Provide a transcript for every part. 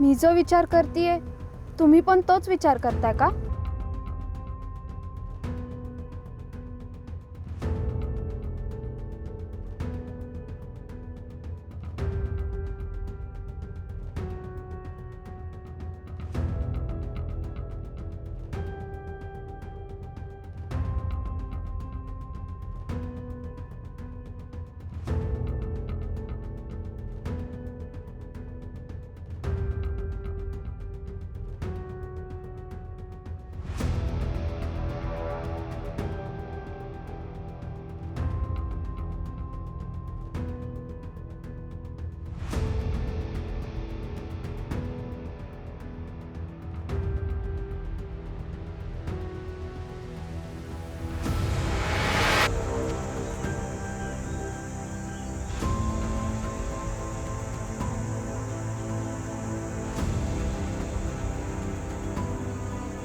मी जो विचार करतेय तुम्ही पण तोच विचार करताय का?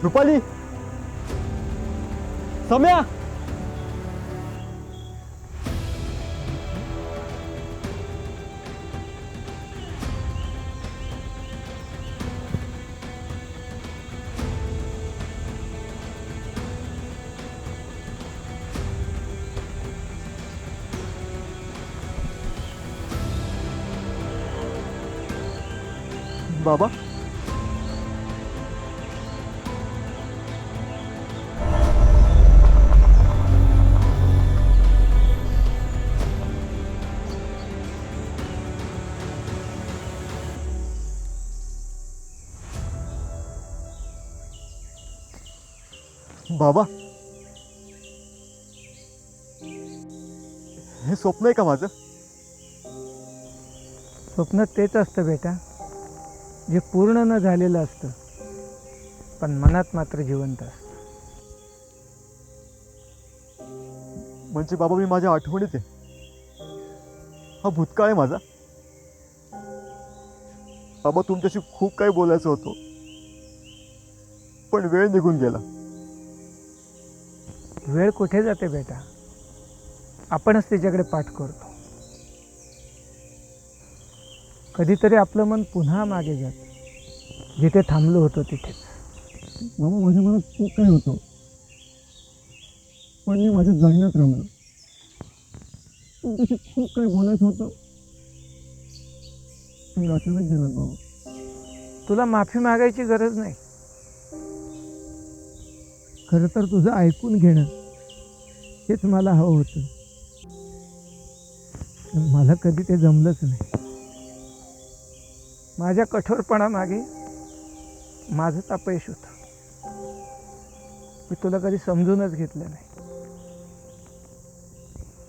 रुपाली सम्या बाबा बाबा. हे स्वप्न आहे का माझं? स्वप्न तेच असतं बेटा जे पूर्ण न झालेलं असतं पण मनात मात्र जिवंत असतं. म्हणजे बाबा मी माझ्या आठवणीत आहे. हा भूतकाळ आहे माझा. बाबा तुमच्याशी खूप काही बोलायचं होतं. पण वेळ निघून गेला. वेळ कुठे जाते बेटा? आपणच त्याच्याकडे पाठ करतो. कधीतरी आपलं मन पुन्हा मागे जातं. जिथे थांबलो होतो तिथेच बाबा माझ्या मनात खूप काही होतं. पण मी माझ्या जगण्यात रमलो तुमच्याशी खूप काही बोलायचं होतं. तुम्ही अचानक गेलात बाबा तुला माफी मागायची गरज नाही. खरं तर तुझं ऐकून घेणं हेच मला हवं होतं. मला कधी ते जमलंच नाही. माझ्या कठोरपणामागे माझंच अपयश होतं. मी तुला कधी समजूनच घेतलं नाही.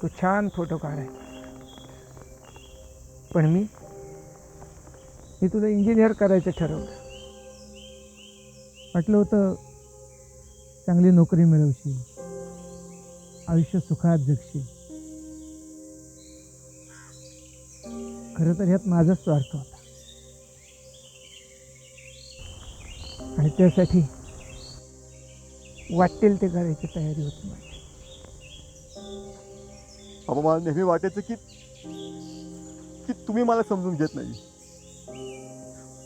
तू छान फोटो काढाय. पण मी मी तुला इंजिनियर करायचं ठरवलं. वाटलं होतं चांगली नोकरी मिळवशील. आयुष्य सुखात जगशील. खरं तर ह्यात माझाच स्वार्थ होता. आणि त्यासाठी वाटेल ते करायची तयारी होती माझी. बाबा मला नेहमी वाटायचं की की तुम्ही मला समजून घेत नाही.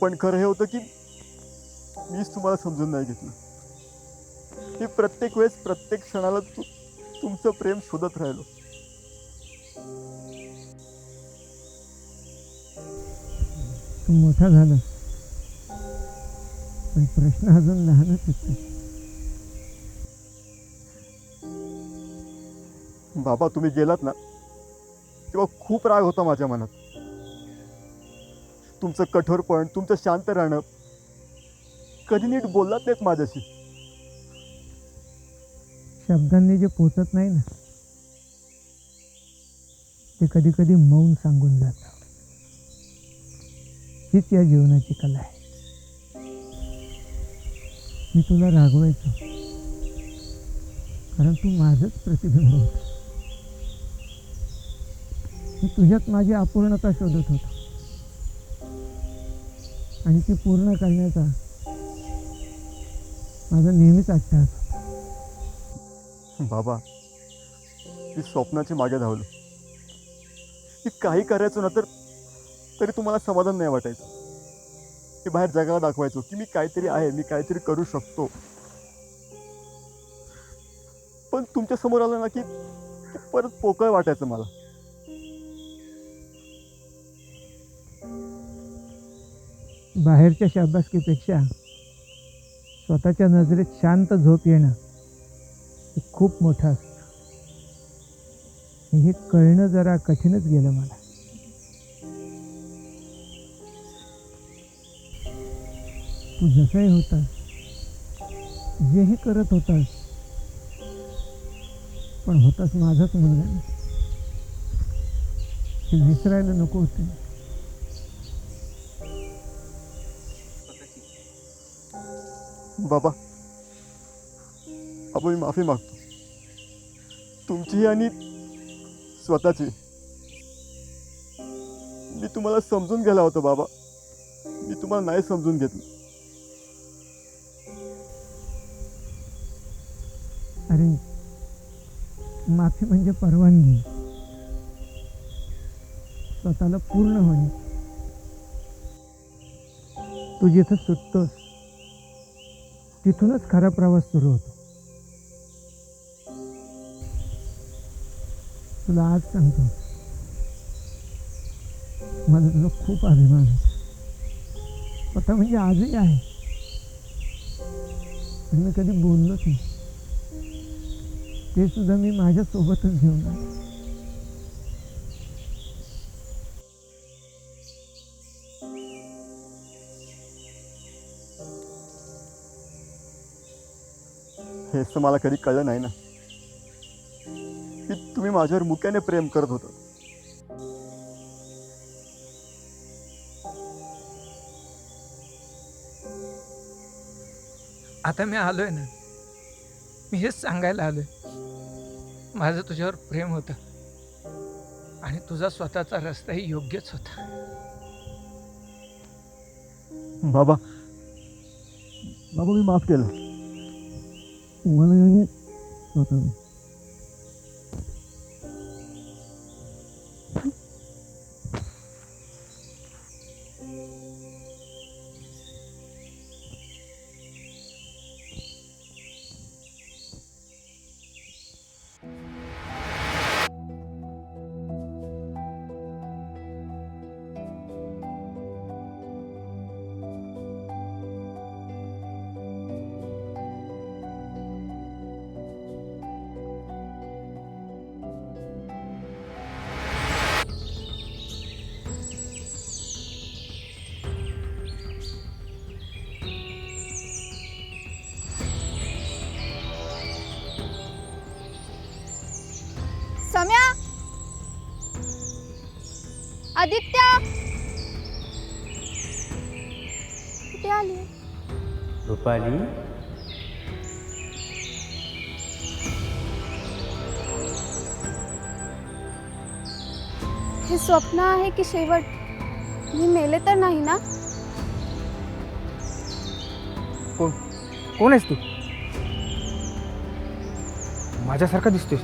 पण खरं हे होतं की मीच तुम्हाला समजून नाही घेतलं. मी प्रत्येक वेळेस प्रत्येक क्षणाला तु तुमचं प्रेम शोधत राहिलो. तू मोठा झाला. पण प्रश्न अजून लहानच होते बाबा तुम्ही गेलात ना तेव्हा खूप राग होता माझ्या मनात. तुमचं कठोरपण तुमचं शांत राहणं कधी नीट बोललात नाहीत माझ्याशी. शब्दांनी जे पोचत नाही ना ते कधी कधी मौन सांगून जातं. हीच या जीवनाची कला आहे. मी तुला रागवायचो. कारण तू माझंच प्रतिबिंब होत. मी तुझ्यात माझी अपूर्णता शोधत होतो. आणि ती पूर्ण करण्याचा माझा नेहमीच अट्टहास होता. बाबा मी स्वप्नाची मागे धावलो. की काही करायचो ना तर तरी तुम्हाला समाधान नाही वाटायचं. की बाहेर जगाला दाखवायचो की मी काहीतरी आहे मी काहीतरी करू शकतो. पण तुमच्यासमोर आलं ना की की परत पोकळ वाटायचं मला. बाहेरच्या शाबासकीपेक्षा स्वतःच्या नजरेत शांत झोप येणं ते खूप मोठं असतं. हे कळणं जरा कठीणच गेलं मला. तू जसंही होतास जेही करत होतास पण होतास माझाच मुलगा ना. हे विसरायला नको होते. बाबा आपण मी माफी मागतो. तुमचीही आणि स्वतःची. मी तुम्हाला समजून गेला होता बाबा. मी तुम्हाला नाही समजून घेतलं. अरे माफी म्हणजे परवानगी. स्वतःला पूर्ण होणे. तू जिथं सुटतोस तिथूनच खरा प्रवास सुरू होतो. तुला आज सांगतो. मला तुझा खूप अभिमान आहे. आता म्हणजे आजही आहे. पण मी कधी बोललोच नाही. ते सुद्धा मी माझ्यासोबतच घेऊन आलो. हेच तर मला कधी कळलं नाही ना. तुम्ही माझ्यावर मुक्याने प्रेम करत होता. आता मी आलोय ना मी हेच सांगायला आलोय. माझं तुझ्यावर प्रेम होतं आणि तुझा स्वतःचा रस्ताही योग्यच होता. बाबा बाबा मी माफ केलं. मला आदित्य! कुठे आली? रुपाली? हे स्वप्न आहे की शेवट? मी मेले तर नाही ना? कोण? कोण आहेस तू? माझ्यासारखा दिसतोस